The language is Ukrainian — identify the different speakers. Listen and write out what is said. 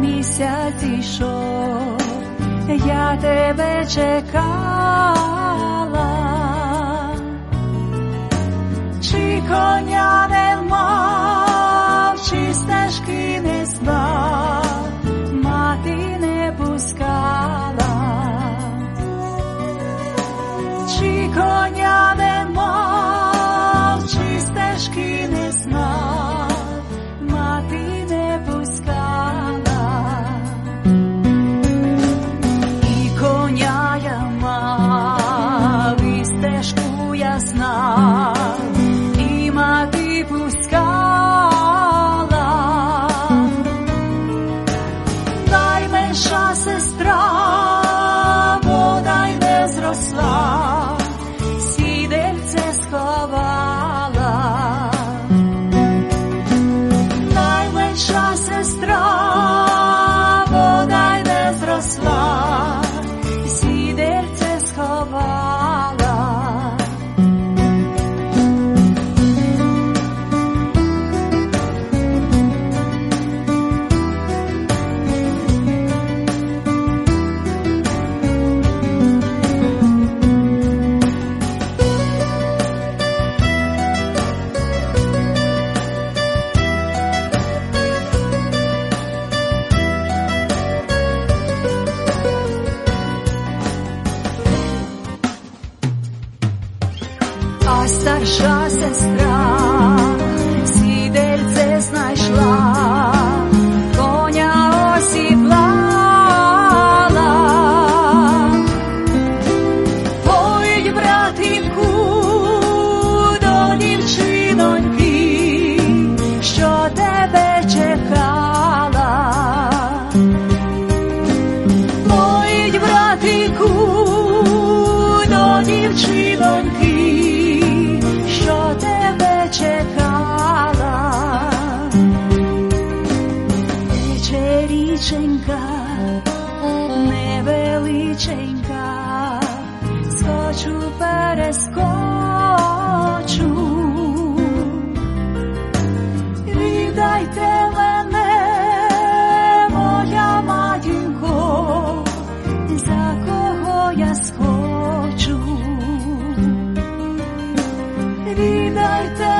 Speaker 1: місяць ішов, я тебе чекала, чи коня не мав, чи стежки не знав, мати не пускала, чи коня не мав, чи стежки не знав, старша сестра сідельце знайшла, коня осідлала. Ой, братинку, до дівчиноньки, що тебе чекала. Ой, братику, до дівчиноньки, річенька, скочу, перескочу, відайте мене, моя матінко, за кого я схочу, віддайте.